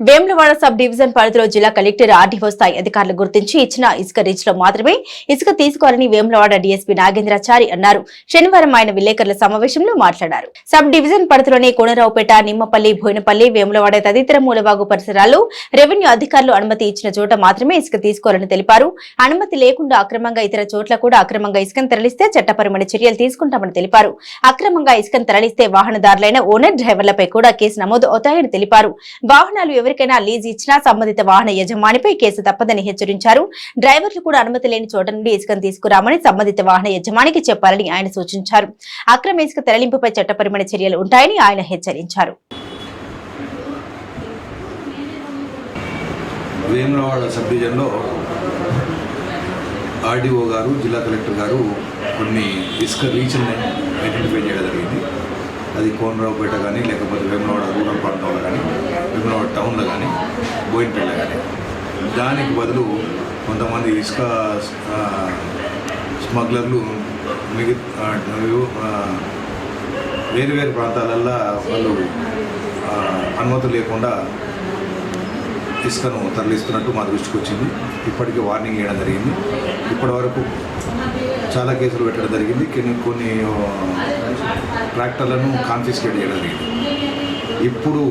Vemulawada sub division పరిధిలో జిల్లా collector RDO స్థాయి అధికారులు గుర్తించి ఇచ్చిన ఇసుక రీచ్లో మాత్రమే ఇసుక తీసుకోవాలని వేములవాడ డీఎస్పీ నాగేంద్రాచారి అన్నారు. శనివారం ఆయన విలేకరుల సమావేశంలో మాట్లాడారు. సబ్ డివిజన్ పరిధిలోని కోనరావుపేట నిమ్మపల్లి బోయినపల్లి వేములవాడ తదితర మూలవాగు పరిసరాలు రెవెన్యూ అధికారులు అనుమతి ఇచ్చిన చోట మాత్రమే ఇసుక తీసుకోవాలని తెలిపారు. అనుమతి లేకుండా అక్రమంగా ఇతర చోట్ల కూడా అక్రమంగా ఇసుకను తరలిస్తే చట్టపరమైన చర్యలు తీసుకుంటామని తెలిపారు. అక్రమంగా ఇసుకను తరలిస్తే వాహనదారులైన ఓనర్ డ్రైవర్లపై కూడా కేసు నమోదు అవుతాయని తెలిపారు. వాహనాలు ఎవరికైనా లీజ్ ఇచ్చినా సంబంధిత వాహన యజమానిపై కేసు తప్పదని హెచ్చరించారు. డ్రైవర్లు కూడా అనుమతి లేని చోట నుండి ఇసుకను తీసుకురామని సంబంధిత వాహన యజమానికి చెప్పాలని ఆయన సూచించారు. అక్రమ ఇసుక తరలింపుపై చట్టపరమైన చర్యలు ఉంటాయని ఆయన హెచ్చరించారు. వేములవాడ సబ్ డివిజన్లో ఆర్డీఓ గారు జిల్లా కలెక్టర్ గారు కొన్ని ఇసుక రీచ్ని ఐడెంటిఫై చేయడం జరిగింది. అది కోనరావుపేట కానీ లేకపోతే వేములవాడ రూరల్ ప్రాంతంలో కానీ వేములవాడ కానీ బోయినపేట కానీ. దానికి బదులు కొంతమంది ఇసుక స్మగ్లర్లు మిగతా వేరు వేరు ప్రాంతాలల్లో వాళ్ళు అనుమతులు లేకుండా ఇసుకను తరలిస్తున్నట్టు మా దృష్టికి వచ్చింది. ఇప్పటికే వార్నింగ్ ఇవ్వడం జరిగింది. ఇప్పటి వరకు చాలా కేసులు పెట్టడం జరిగింది. కొన్ని కొన్ని ట్రాక్టర్లను కాన్ఫిస్కేట్ చేయడం జరిగింది. ఇప్పుడు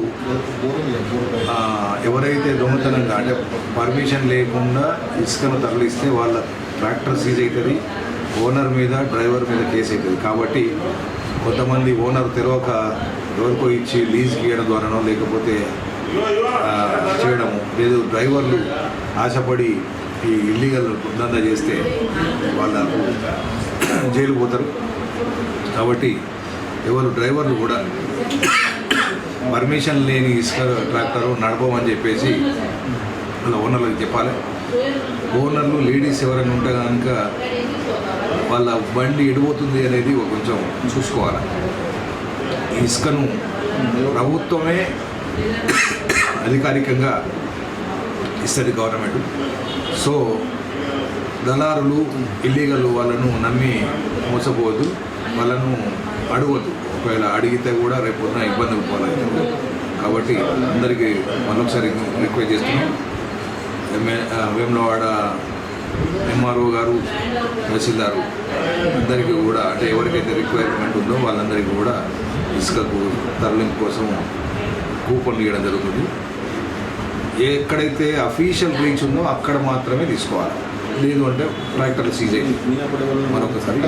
ఎవరైతే దొంగతనంగా అంటే పర్మిషన్ లేకుండా ఇసుకను తరలిస్తే వాళ్ళ ట్రాక్టర్ సీజ్ అవుతుంది ఓనర్ మీద డ్రైవర్ మీద కేసు అవుతుంది. కాబట్టి కొంతమంది ఓనర్ తెరవక ఎవరికో ఇచ్చి లీజ్కి ఇవ్వడం ద్వారానో లేకపోతే చేయడము. లేదు డ్రైవర్లు ఆశపడి ఈ ఇల్లీగల్ దందా చేస్తే వాళ్ళ జైలు పోతారు. కాబట్టి ఎవరు డ్రైవర్లు కూడా పర్మిషన్ లేని ఇసుక ట్రాక్టర్ నడపమని చెప్పేసి వాళ్ళ ఓనర్లకు చెప్పాలి. ఓనర్లు లేడీస్ ఎవరైనా ఉంటే కనుక వాళ్ళ బండి ఎడిపోతుంది అనేది కొంచెం చూసుకోవాలి. ఇసుకను ప్రభుత్వమే అధికారికంగా ఇస్తుంది గవర్నమెంట్. సో దళారులు ఇల్లీగల్ వాళ్ళను నమ్మి మోసపోవద్దు వాళ్ళను అడగద్దు. ఒకవేళ అడిగితే కూడా రేపు పొద్దున ఇబ్బంది పోలేదు. కాబట్టి అందరికీ మరొకసారి రిక్వెస్ట్ చేస్తున్నాం. ఎంఏ వేములవాడ ఎంఆర్ఓ గారు తహసీల్దారు అందరికీ కూడా అంటే ఎవరికైతే రిక్వైర్మెంట్ ఉందో వాళ్ళందరికీ కూడా ఇసుకకు తరలింపు కోసం కూపన్లు ఇవ్వడం జరుగుతుంది. ఎక్కడైతే అఫీషియల్ రీచ్ ఉందో అక్కడ మాత్రమే తీసుకోవాలి. లేదు అంటే ట్రాక్టర్లు సీజ్ అయింది మరొకసారి